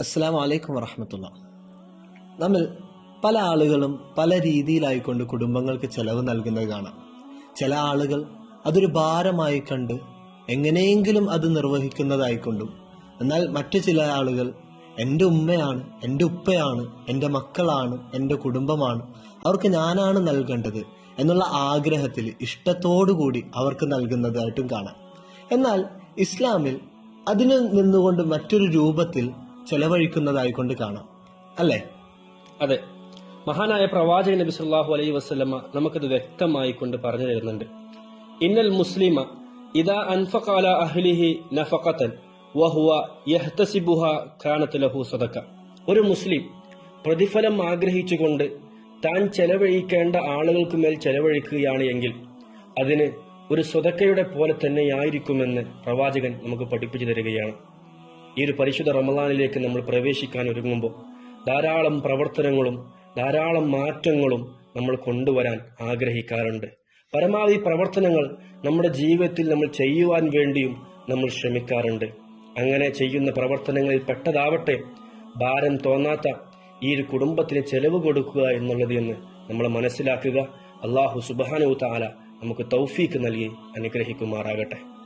അസ്സാം വലൈക്കും വറഹമത്തുള്ള. നമ്മൾ പല ആളുകളും പല രീതിയിലായിക്കൊണ്ട് കുടുംബങ്ങൾക്ക് ചെലവ് നൽകുന്നത് കാണാം. ചില ആളുകൾ അതൊരു ഭാരമായി കണ്ട് എങ്ങനെയെങ്കിലും അത് നിർവഹിക്കുന്നതായിക്കൊണ്ടും എന്നാൽ മറ്റു ചില ആളുകൾ എന്റെ ഉമ്മയാണ് എന്റെ ഉപ്പയാണ് എന്റെ മക്കളാണ് എന്റെ കുടുംബമാണ് അവർക്ക് ഞാനാണ് നൽകേണ്ടത് എന്നുള്ള ആഗ്രഹത്തിൽ ഇഷ്ടത്തോടുകൂടി അവർക്ക് നൽകുന്നതായിട്ടും കാണാം. എന്നാൽ ഇസ്ലാമിൽ അതിന് നിന്നുകൊണ്ട് മറ്റൊരു രൂപത്തിൽ ചെലവഴിക്കുന്നതായിക്കൊണ്ട് കാണാം. അല്ലേ? അതെ. മഹാനായ പ്രവാചകൻ നബി സല്ലല്ലാഹു അലൈഹി വസല്ലമ നമുക്കത് വ്യക്തമായി കൊണ്ട് പറഞ്ഞു തരുന്നുണ്ട്. ഇന്നൽ മുസ്ലിമ ഇദാ അൻഫഖ അലാ അഹ്ലിഹി നഫഖതൻ വഹുവ യഹ്തസിബുഹ കാനത ലഹു സദക്ക ഒരു മുസ്ലിം പ്രതിഫലം ആഗ്രഹിച്ചുകൊണ്ട് താൻ ചെലവഴിക്കേണ്ട ആളുകൾക്ക് മേൽ ചെലവഴിക്കുകയാണ് എങ്കിൽ അതിന് ഒരു സ്വതക്കയുടെ പോലെ തന്നെയായിരിക്കുമെന്ന് പ്രവാചകൻ നമുക്ക് പഠിപ്പിച്ചു തരികയാണ്. ഈ ഒരു പരിശുദ്ധ റമദാനിലേക്ക് നമ്മൾ പ്രവേശിക്കാൻ ഒരുങ്ങുമ്പോൾ ധാരാളം പ്രവർത്തനങ്ങളും ധാരാളം മാറ്റങ്ങളും നമ്മൾ കൊണ്ടുവരാൻ ആഗ്രഹിക്കാറുണ്ട്. പരമാവധി പ്രവർത്തനങ്ങൾ നമ്മുടെ ജീവിതത്തിൽ നമ്മൾ ചെയ്യുവാൻ വേണ്ടിയും നമ്മൾ ശ്രമിക്കാറുണ്ട്. അങ്ങനെ ചെയ്യുന്ന പ്രവർത്തനങ്ങളിൽ പെട്ടതാവട്ടെ ഭാരം തോന്നാത്ത ഈ ഒരു കുടുംബത്തിന് ചെലവ് കൊടുക്കുക എന്നുള്ളത് എന്ന് നമ്മൾ മനസ്സിലാക്കുക. അള്ളാഹു സുബാനു താല നമുക്ക് തൗഫീക്ക് നൽകി അനുഗ്രഹിക്കുമാറാകട്ടെ.